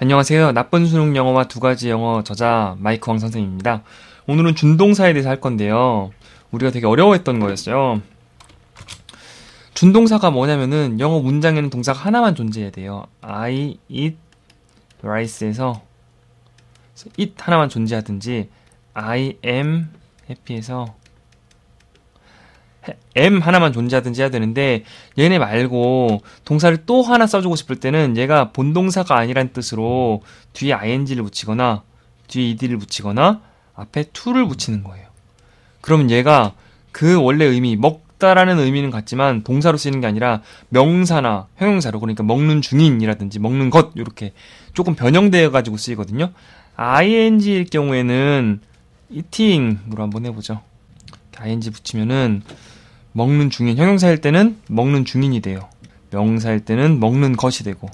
안녕하세요. 나쁜 수능 영어와 두 가지 영어 저자 마이크 왕 선생입니다. 오늘은 준동사에 대해서 할 건데요. 우리가 되게 어려워했던 거였어요. 준동사가 뭐냐면은 영어 문장에는 동사가 하나만 존재해야 돼요. I eat rice에서 it 하나만 존재하든지 I am happy에서 M 하나만 존재하든지 해야 되는데 얘네 말고 동사를 또 하나 써주고 싶을 때는 얘가 본동사가 아니란 뜻으로 뒤에 ing를 붙이거나 뒤에 ed를 붙이거나 앞에 to를 붙이는 거예요. 그러면 얘가 그 원래 의미 먹다라는 의미는 같지만 동사로 쓰이는 게 아니라 명사나 형용사로 그러니까 먹는 중인이라든지 먹는 것 이렇게 조금 변형되어 가지고 쓰이거든요. ing일 경우에는 eating으로 한번 해보죠. ing 붙이면은 먹는 중인 형용사일 때는 먹는 중인이 돼요. 명사일 때는 먹는 것이 되고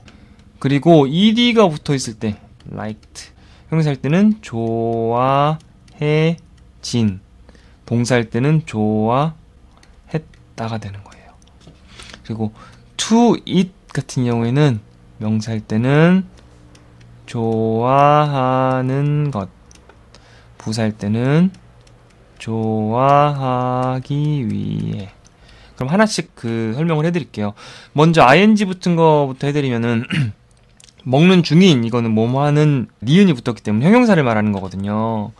그리고 ed가 붙어 있을 때 liked 형용사일 때는 좋아해진 동사일 때는 좋아했다가 되는 거예요. 그리고 to eat 같은 경우에는 명사일 때는 좋아하는 것 부사일 때는 좋아하기 위해. 그럼 하나씩 그 설명을 해드릴게요. 먼저 ing 붙은 거부터 해드리면은 먹는 중인 이거는 뭐뭐 하는 니은이 붙었기 때문에 형용사를 말하는 거거든요.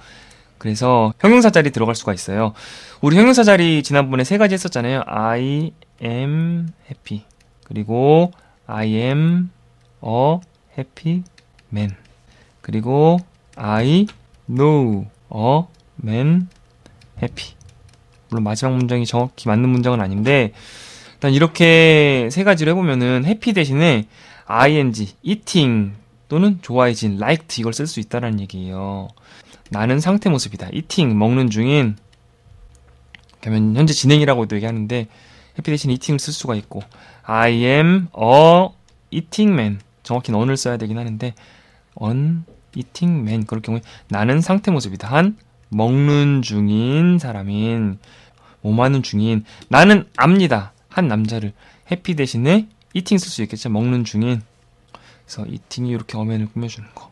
그래서 형용사 자리 들어갈 수가 있어요. 우리 형용사 자리 지난번에 세 가지 했었잖아요. I am happy. 그리고 I am a happy man. 그리고 I know a man 해피. 물론 마지막 문장이 정확히 맞는 문장은 아닌데 일단 이렇게 세 가지로 해보면은 해피 대신에 ing, eating 또는 좋아해진, liked 이걸 쓸 수 있다라는 얘기예요. 나는 상태 모습이다. eating 먹는 중인 그러면 현재 진행이라고도 얘기하는데 해피 대신 eating을 쓸 수가 있고 I am a eating man 정확히는 on을 써야 되긴 하는데 on eating man 그럴 경우에 나는 상태 모습이다. 한 먹는 중인 사람인 뭐하는 중인 나는 압니다. 한 남자를. 해피 대신에 이팅 쓸 수 있겠죠? 먹는 중인. 그래서 이팅이 이렇게 어면을 꾸며주는 거.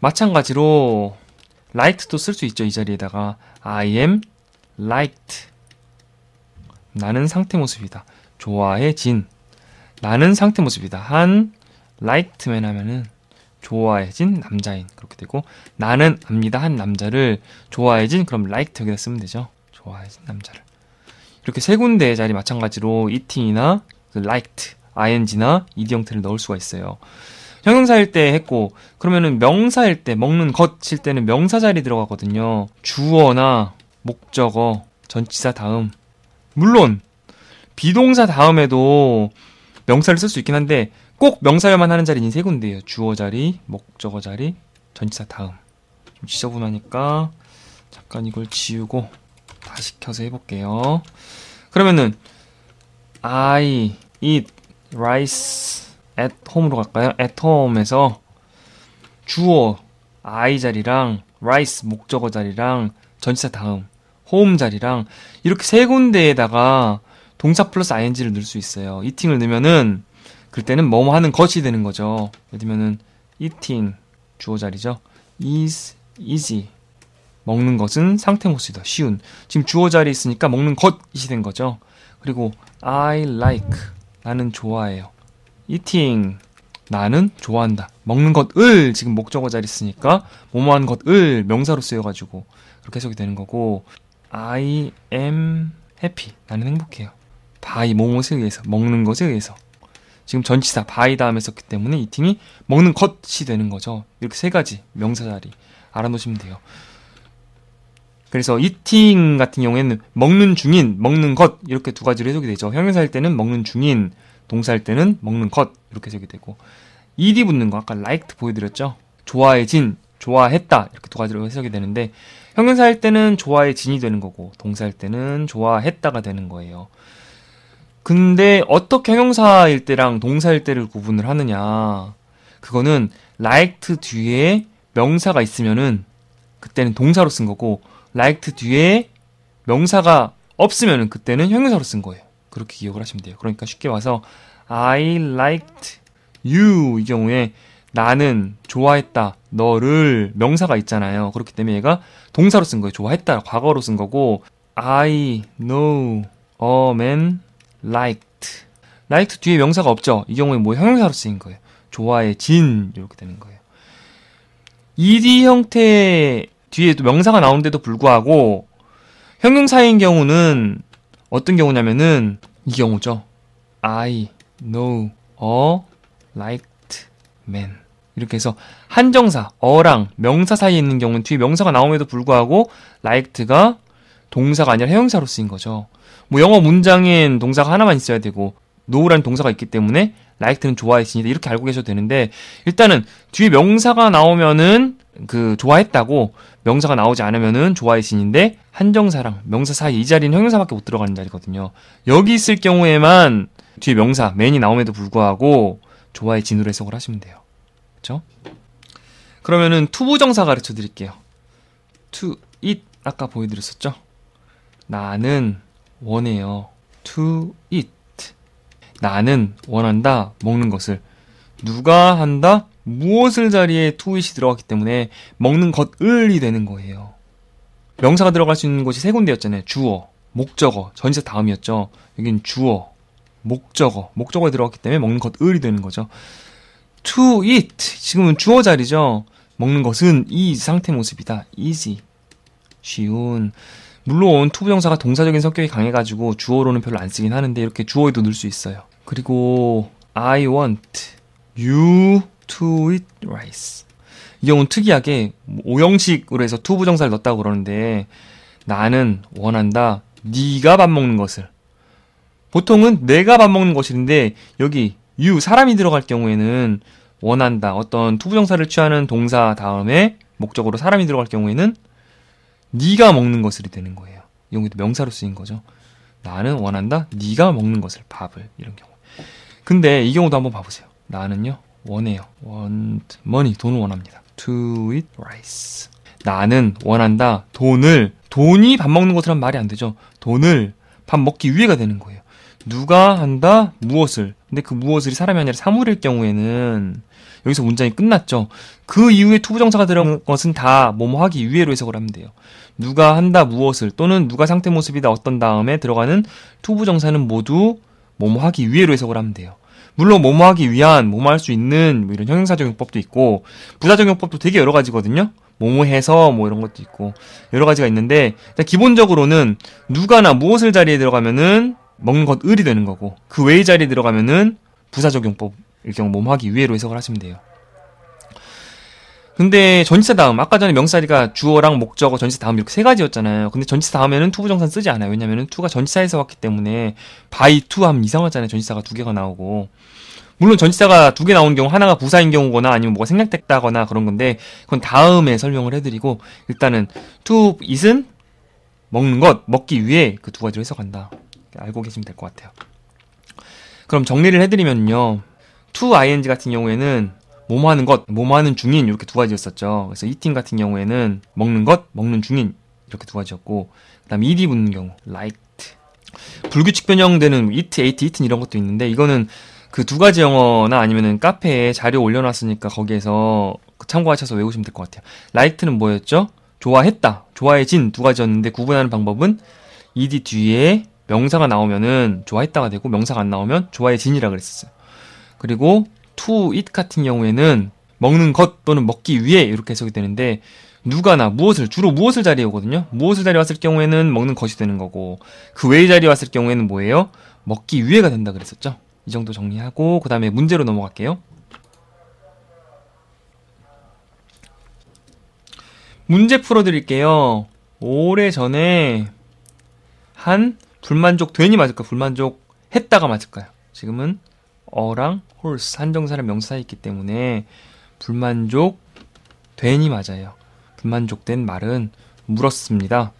마찬가지로 like도 쓸 수 있죠 이 자리에다가. I am liked. 나는 상태 모습이다. 좋아해진. 나는 상태 모습이다. 한 liked만 하면은 좋아해진 남자인 그렇게 되고 나는 압니다 한 남자를 좋아해진 그럼 liked 여기다 쓰면 되죠. 좋아해진 남자를 이렇게 세 군데의 자리 마찬가지로 eating이나 그 liked, ing나 ed 형태를 넣을 수가 있어요. 형용사일 때 했고 그러면은 명사일 때 먹는 것일 때는 명사 자리 들어가거든요. 주어나 목적어, 전치사 다음 물론 비동사 다음에도 명사를 쓸 수 있긴 한데 꼭 명사여만 하는 자리는 세 군데예요. 주어 자리, 목적어 자리, 전치사 다음. 좀 지저분하니까 잠깐 이걸 지우고 다시 켜서 해볼게요. 그러면은 I eat rice at home으로 갈까요? at home에서 주어 I 자리랑 rice 목적어 자리랑 전치사 다음 home 자리랑 이렇게 세 군데에다가 동사 플러스 ing를 넣을 수 있어요. eating을 넣으면은 그때는 뭐뭐 하는 것이 되는 거죠. 예를 들면은 eating 주어 자리죠. is easy 먹는 것은 상태 모습이다. 쉬운. 지금 주어 자리 있으니까 먹는 것이 된 거죠. 그리고 I like 나는 좋아해요. eating 나는 좋아한다. 먹는 것을 지금 목적어 자리 있으니까 뭐뭐하는 것을 명사로 쓰여가지고 그렇게 해석이 되는 거고 I am happy 나는 행복해요. by 뭐뭐에 의해서 먹는 것에 의해서 지금 전치사 바이 다음에 썼기 때문에 이팅이 먹는 것이 되는 거죠. 이렇게 세 가지 명사 자리 알아놓으시면 돼요. 그래서 이팅 같은 경우에는 먹는 중인, 먹는 것 이렇게 두 가지로 해석이 되죠. 형용사일 때는 먹는 중인, 동사일 때는 먹는 것 이렇게 해석이 되고 ed 붙는 거 아까 liked 보여드렸죠. 좋아해진, 좋아했다 이렇게 두 가지로 해석이 되는데 형용사일 때는 좋아해진이 되는 거고 동사일 때는 좋아했다가 되는 거예요. 근데 어떻게 형용사일 때랑 동사일 때를 구분을 하느냐. 그거는 liked 뒤에 명사가 있으면은 그때는 동사로 쓴 거고 liked 뒤에 명사가 없으면은 그때는 형용사로 쓴 거예요. 그렇게 기억을 하시면 돼요. 그러니까 쉽게 와서 I liked you 이 경우에 나는 좋아했다. 너를 명사가 있잖아요. 그렇기 때문에 얘가 동사로 쓴 거예요. 좋아했다. 과거로 쓴 거고 I know a man liked. liked 뒤에 명사가 없죠. 이 경우에 뭐 형용사로 쓰인 거예요. 좋아해진 이렇게 되는 거예요. ed 형태 뒤에 도 명사가 나오는데도 불구하고 형용사인 경우는 어떤 경우냐면은 이 경우죠. I know a liked man. 이렇게 해서 한정사, 어랑 명사 사이에 있는 경우는 뒤에 명사가 나옴에도 불구하고 like가 동사가 아니라 형용사로 쓰인 거죠. 뭐 영어 문장엔 동사가 하나만 있어야 되고 know라는 동사가 있기 때문에 like는 좋아했으니다 이렇게 알고 계셔도 되는데 일단은 뒤에 명사가 나오면은 그 좋아했다고 명사가 나오지 않으면은 좋아했신인데 한정사랑 명사 사이 이 자리는 형용사밖에 못 들어가는 자리거든요. 여기 있을 경우에만 뒤에 명사 맨이 나옴에도 불구하고 좋아의 진으로 해석을 하시면 돼요. 그렇죠? 그러면은 투부정사 가르쳐 드릴게요. eat 아까 보여드렸었죠? 나는 원해요. to eat 나는 원한다 먹는 것을 누가 한다 무엇을 자리에 to eat이 들어갔기 때문에 먹는 것을이 되는 거예요. 명사가 들어갈 수 있는 곳이 세 군데였잖아요. 주어, 목적어, 전치사 다음이었죠. 여기는 주어, 목적어, 목적어에 들어갔기 때문에 먹는 것을이 되는 거죠. to eat 지금은 주어 자리죠. 먹는 것은 이 상태 모습이다. easy 쉬운 물론 투부정사가 동사적인 성격이 강해가지고 주어로는 별로 안 쓰긴 하는데 이렇게 주어에도 넣을 수 있어요. 그리고 I want you to eat rice. 이 경우는 특이하게 오형식으로 해서 투부 정사를 넣었다고 그러는데 나는 원한다. 네가 밥 먹는 것을. 보통은 내가 밥 먹는 것인데 여기 you 사람이 들어갈 경우에는 원한다. 어떤 투부 정사를 취하는 동사 다음에 목적으로 사람이 들어갈 경우에는 네가 먹는 것을이 되는 거예요. 이 경우도 명사로 쓰인 거죠. 나는 원한다. 네가 먹는 것을 밥을 이런 경우. 근데 이 경우도 한번 봐보세요. 나는요 원해요. want money 돈을 원합니다. to eat rice. 나는 원한다. 돈을 돈이 밥 먹는 것이란 말이 안 되죠. 돈을 밥 먹기 위해가 되는 거예요. 누가 한다 무엇을. 근데 그 무엇을이 사람이 아니라 사물일 경우에는 여기서 문장이 끝났죠. 그 이후에 투부정사가 들어간 것은 다 뭐뭐 하기 위해로 해석을 하면 돼요. 누가 한다 무엇을 또는 누가 상태 모습이다 어떤 다음에 들어가는 투부정사는 모두 뭐뭐 하기 위해로 해석을 하면 돼요. 물론 뭐뭐 하기 위한 뭐뭐 할 수 있는 뭐 이런 형용사적용법도 있고 부사적용법도 되게 여러 가지거든요. 뭐뭐 해서 뭐 이런 것도 있고 여러 가지가 있는데 기본적으로는 누가나 무엇을 자리에 들어가면은 먹는 것 을이 되는 거고 그 외의 자리에 들어가면은 부사적용법일 경우 뭐뭐 하기 위해로 해석을 하시면 돼요. 근데 전치사 다음 아까 전에 명사리가 주어랑 목적어 전치사 다음 이렇게 세 가지였잖아요. 근데 전치사 다음에는 투부정사는 쓰지 않아요. 왜냐면은 투가 전치사에서 왔기 때문에 바이 투 하면 이상하잖아요. 전치사가 두 개가 나오고 물론 전치사가 두 개 나오는 경우 하나가 부사인 경우거나 아니면 뭐가 생략됐다거나 그런 건데 그건 다음에 설명을 해드리고 일단은 투 it은 먹는 것 먹기 위해 그 두 가지로 해석한다. 알고 계시면 될 것 같아요. 그럼 정리를 해드리면요. To ing 같은 경우에는 뭐뭐 하는 것, 뭐뭐 하는 중인 이렇게 두 가지였었죠. 그래서 eating 같은 경우에는 먹는 것, 먹는 중인 이렇게 두 가지였고 그다음 ed 붙는 경우 liked 불규칙 변형되는 eat, ate, eaten 이런 것도 있는데 이거는 그 두 가지 영어나 아니면은 카페에 자료 올려놨으니까 거기에서 참고하셔서 외우시면 될 것 같아요. liked는 뭐였죠? 좋아했다, 좋아해진 두 가지였는데 구분하는 방법은 ed 뒤에 명사가 나오면은 좋아했다가 되고 명사가 안 나오면 좋아해진이라 그랬었어요. 그리고 to eat 같은 경우에는 먹는 것 또는 먹기 위해 이렇게 해석이 되는데 누가나 무엇을 주로 무엇을 자리에 오거든요. 무엇을 자리에 왔을 경우에는 먹는 것이 되는 거고 그 외의 자리에 왔을 경우에는 뭐예요? 먹기 위해가 된다 그랬었죠. 이 정도 정리하고 그 다음에 문제로 넘어갈게요. 문제 풀어드릴게요. 오래전에 한 불만족 되니 맞을까? 불만족 했다가 맞을까요? 지금은 어랑 horse 한정사랑 명사에 있기 때문에 불만족 된이 맞아요. 불만족된 말은 물었습니다.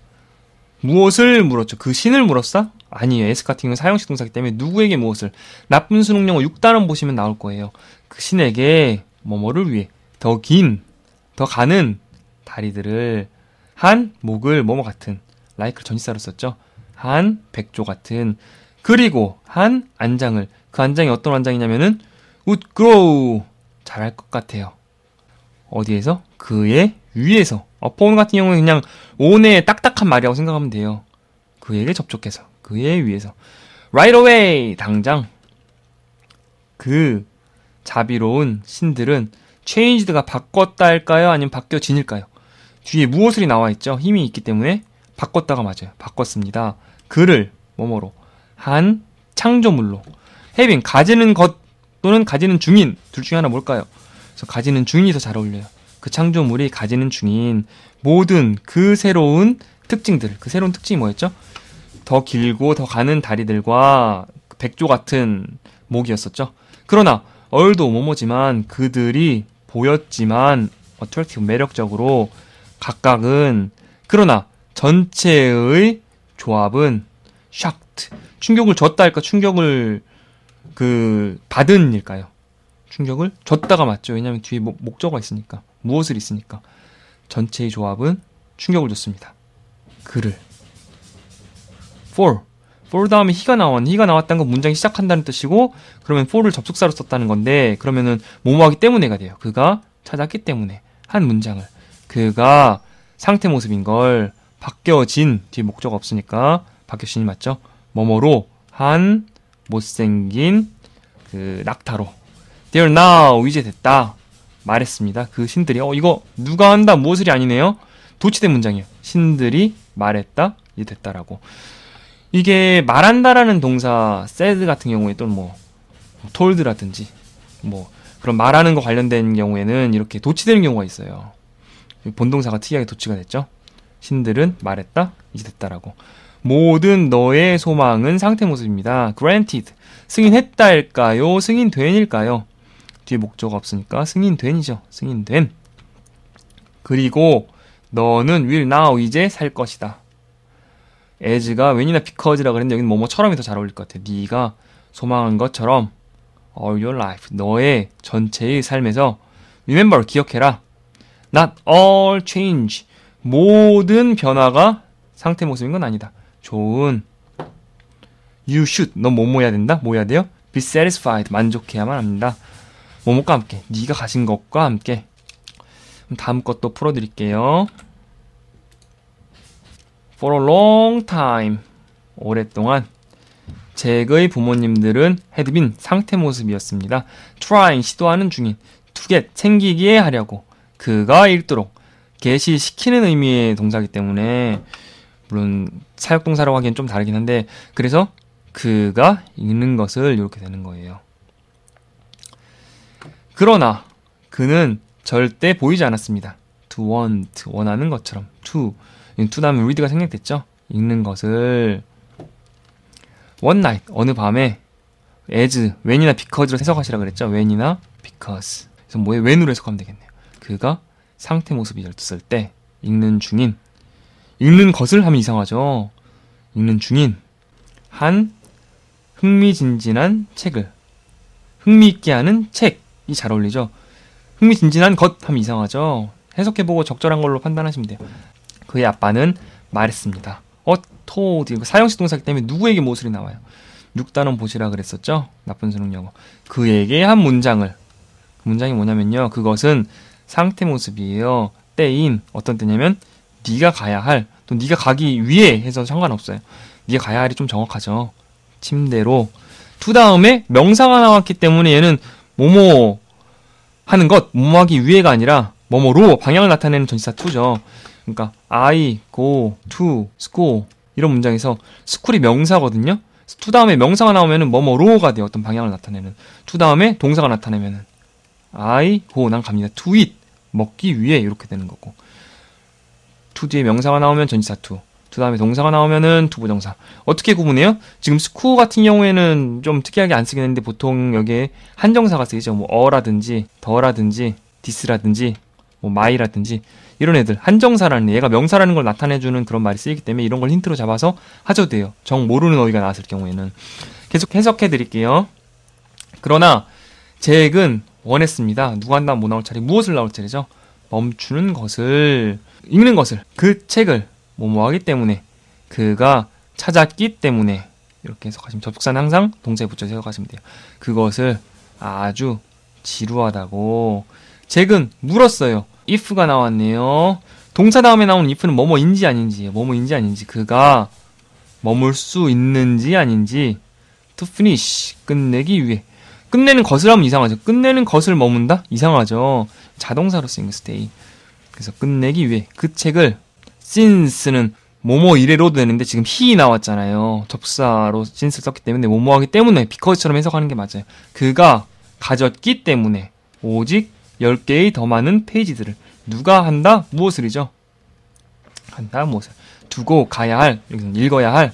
무엇을 물었죠? 그 신을 물었어? 아니에요. 경우는 사형식 동사기 때문에 누구에게 무엇을 나쁜 수능 영어 6단원 보시면 나올 거예요. 그 신에게 뭐뭐를 위해 더 긴, 더 가는 다리들을 한 목을 뭐뭐 같은 라이크를 전치사로 썼죠. 한 백조 같은 그리고 한 안장을 그 안장이 어떤 안장이냐면은 grow 잘할 것 같아요. 어디에서? 그의 위에서. upon 같은 경우는 그냥 on의 딱딱한 말이라고 생각하면 돼요. 그에게 접촉해서. 그의 위에서. right away! 당장. 그 자비로운 신들은 changed가 바꿨다 할까요? 아니면 바뀌어지닐까요? 뒤에 무엇을이 나와 있죠? 힘이 있기 때문에 바꿨다가 맞아요. 바꿨습니다. 그를 뭐뭐로 한 창조물로 having 가지는 것 또는 가지는 중인 둘 중에 하나 뭘까요? 그래서 가지는 중인이 더 잘 어울려요. 그 창조물이 가지는 중인 모든 그 새로운 특징들, 그 새로운 특징이 뭐였죠? 더 길고 더 가는 다리들과 백조 같은 목이었었죠. 그러나 얼도 뭐뭐지만 그들이 보였지만 어트랙티브 매력적으로 각각은 그러나 전체의 조합은 shocked 충격을 줬다 할까 충격을 그 받은 일까요? 충격을 줬다가 맞죠. 왜냐하면 뒤에 목, 목적어가 있으니까 무엇을 있으니까 전체의 조합은 충격을 줬습니다. 그를 for for 다음에 he가 나온 he가 나왔다는 건 문장이 시작한다는 뜻이고 그러면 for를 접속사로 썼다는 건데 그러면은 뭐뭐하기 때문에가 돼요. 그가 찾았기 때문에 한 문장을 그가 상태 모습인 걸 바뀌어진 뒤에 목적 없으니까 바뀌어진이 맞죠? 뭐뭐로 한 못생긴 그 낙타로 They're now 이제 됐다 말했습니다. 그 신들이 어 이거 누가 한다 무엇을이 아니네요. 도치된 문장이에요. 신들이 말했다 이제 됐다라고. 이게 말한다라는 동사 said 같은 경우에 또는 뭐 told라든지 뭐 그런 말하는 거 관련된 경우에는 이렇게 도치되는 경우가 있어요. 본동사가 특이하게 도치가 됐죠. 신들은 말했다 이제 됐다라고. 모든 너의 소망은 상태 모습입니다. granted. 승인했다일까요? 승인된일까요? 뒤에 목적어 없으니까 승인된이죠. 승인된. 그리고 너는 will now 이제 살 것이다. as가 when이나 because라 그랬는데 여기는 뭐뭐처럼이 더 잘 어울릴 것 같아. 네가 소망한 것처럼 all your life 너의 전체의 삶에서 remember 기억해라. not all change 모든 변화가 상태 모습인 건 아니다. 좋은 you should 너 뭐뭐 해야 된다? 뭐 해야 돼요? be satisfied 만족해야만 합니다. 뭐뭐과 함께 네가 가진 것과 함께 다음 것도 풀어드릴게요. For a long time 오랫동안 잭의 부모님들은 been 상태 모습이었습니다. trying 시도하는 중인 to get 챙기기에 하려고 그가 읽도록 개시시키는 의미의 동사기 때문에 물론 사역동사라고 하기엔 좀 다르긴 한데 그래서 그가 읽는 것을 이렇게 되는 거예요. 그러나 그는 절대 보이지 않았습니다. to want 원하는 것처럼 to to 다음에 read가 생략됐죠. 읽는 것을 one night 어느 밤에 as when이나 because로 해석하시라 그랬죠. when이나 because 그래서 뭐에 when으로 해석하면 되겠네요. 그가 상태 모습이 열었을 때 읽는 중인 읽는 것을 하면 이상하죠. 읽는 중인 한 흥미진진한 책을 흥미있게 하는 책이 잘 어울리죠. 흥미진진한 것 하면 이상하죠. 해석해보고 적절한 걸로 판단하시면 돼요. 그의 아빠는 말했습니다. 어, 토드 사형식 동사기 때문에 누구에게 모술이 나와요. 6단원 보시라 그랬었죠. 나쁜 수능 영어. 그에게 한 문장을 그 문장이 뭐냐면요. 그것은 상태 모습이에요. 때인 어떤 때냐면 네가 가야 할, 또 네가 가기 위해 해서 상관없어요. 네가 가야 할이 좀 정확하죠. 침대로. 투 다음에 명사가 나왔기 때문에 얘는 뭐뭐 하는 것, 뭐뭐 하기 위해가 아니라 뭐뭐로 방향을 나타내는 전치사 투죠. 그러니까 I go to school 이런 문장에서 스쿨이 명사거든요. 투 다음에 명사가 나오면은 뭐뭐로가 돼요. 어떤 방향을 나타내는. 투 다음에 동사가 나타내면은 I go 난 갑니다. to eat 먹기 위해 이렇게 되는 거고. 투 뒤에 명사가 나오면 전치사 투. 그 다음에 동사가 나오면은 투부정사. 어떻게 구분해요? 지금 스쿠 같은 경우에는 좀 특이하게 안 쓰긴 했는데 보통 여기에 한정사가 쓰이죠. 뭐 어라든지 더라든지 디스라든지 뭐 마이라든지 이런 애들 한정사라는 얘가 명사라는 걸 나타내주는 그런 말이 쓰이기 때문에 이런 걸 힌트로 잡아서 하셔도 돼요. 정 모르는 어휘가 나왔을 경우에는 계속 해석해 드릴게요. 그러나 잭은 원했습니다. 누가 한다면 뭐 나올 차례 무엇을 나올 차례죠? 멈추는 것을 읽는 것을 그 책을 뭐뭐 하기 때문에 그가 찾았기 때문에 이렇게 해석하시면 접속사는 항상 동사에 붙여서 해석하시면 돼요. 그것을 아주 지루하다고. 잭은 물었어요. if가 나왔네요. 동사 다음에 나오는 if는 뭐뭐인지 아닌지, 뭐뭐인지 아닌지, 그가 머물 수 있는지 아닌지, to finish, 끝내기 위해. 끝내는 것을 하면 이상하죠. 끝내는 것을 머문다? 이상하죠. 자동사로 쓰인 거 stay. 그래서 끝내기 위해 그 책을 since는 뭐뭐 이래로 되는데 지금 he 나왔잖아요. 접사로 since 썼기 때문에 뭐뭐 하기 때문에 because처럼 해석하는 게 맞아요. 그가 가졌기 때문에 오직 10개의 더 많은 페이지들을 누가 한다? 무엇을이죠? 한다 무엇을 두고 가야 할 읽어야 할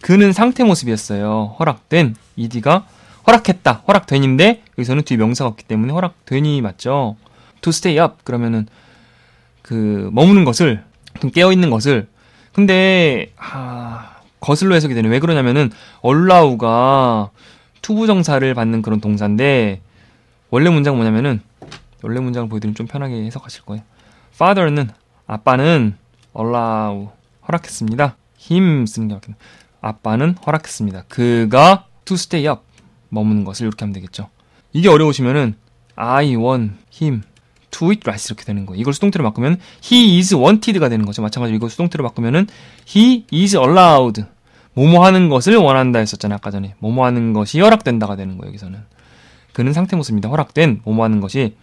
그는 상태 모습이었어요. 허락된 ed가 허락했다 허락된인데 여기서는 뒤에 명사가 없기 때문에 허락된이 맞죠. To stay up 그러면은 그 머무는 것을 깨어 있는 것을 근데 아 거슬로 해석이 되네. 왜 그러냐면은 얼라우가 투부 정사를 받는 그런 동사인데 원래 문장 뭐냐면은 원래 문장을 보여드리면 좀 편하게 해석하실 거예요. father는 아빠는 allow 허락했습니다. him 쓰는 게 맞겠네. 아빠는 허락했습니다. 그가 to stay up 머무는 것을 이렇게 하면 되겠죠. 이게 어려우시면은 I want him to eat rice 이렇게 되는 거예요. 이걸 수동태로 바꾸면 he is wanted가 되는 거죠. 마찬가지로 이걸 수동태로 바꾸면은 he is allowed 뭐뭐 하는 것을 원한다 했었잖아요. 아까 전에 뭐뭐 하는 것이 허락된다가 되는 거예요. 여기서는 그는 상태 모습입니다. 허락된 뭐뭐 하는 것이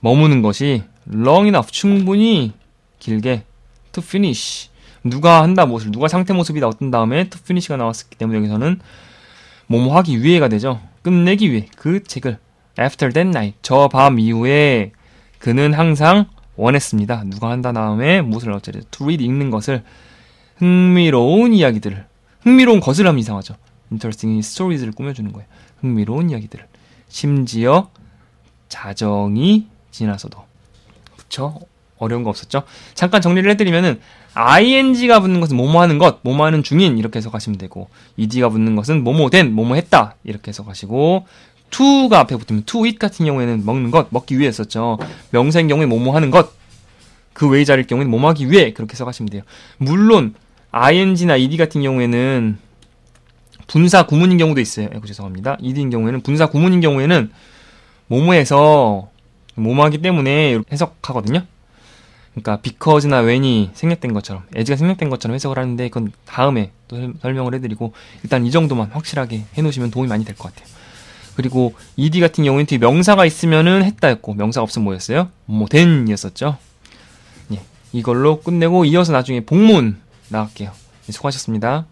머무는 것이 long enough 충분히 길게 to finish 누가 한다 무엇을 누가 상태 모습이다 어떤 다음에 to finish가 나왔기 때문에 여기서는 뭐뭐 하기 위해가 되죠. 끝내기 위해 그 책을 after that night 저 밤 이후에 그는 항상 원했습니다. 누가 한다 다음에 무엇을 어쩌래 to read 읽는 것을 흥미로운 이야기들을 흥미로운 것을 하면 이상하죠. interesting stories를 꾸며주는 거예요. 흥미로운 이야기들을 심지어 자정이 지나서도 그쵸? 어려운 거 없었죠? 잠깐 정리를 해드리면은 ing가 붙는 것은 뭐뭐 하는 것, 뭐뭐 하는 중인 이렇게 해석하시면 되고 ed가 붙는 것은 뭐뭐 된, 뭐뭐 했다 이렇게 해석하시고 to가 앞에 붙으면 to 같은 경우에는 먹는 것, 먹기 위해 썼죠. 명사인 경우에 뭐뭐 하는 것, 그 외의 자리일 경우에는 뭐뭐 하기 위해 그렇게 해석하시면 돼요. 물론 ing나 ed 같은 경우에는 분사 구문인 경우도 있어요. 아이고 죄송합니다. ed인 경우에는 분사 구문인 경우에는 뭐뭐해서 뭐뭐하기 때문에 해석하거든요. 그러니까 because나 when이 생략된 것처럼 as가 생략된 것처럼 해석을 하는데 그건 다음에 또 설명을 해드리고 일단 이 정도만 확실하게 해놓으시면 도움이 많이 될 것 같아요. 그리고 ed 같은 경우는 뒤에 명사가 있으면은 했다였고 명사가 없으면 뭐였어요? 뭐 된이었었죠. 예, 이걸로 끝내고 이어서 나중에 복문 나갈게요. 예, 수고하셨습니다.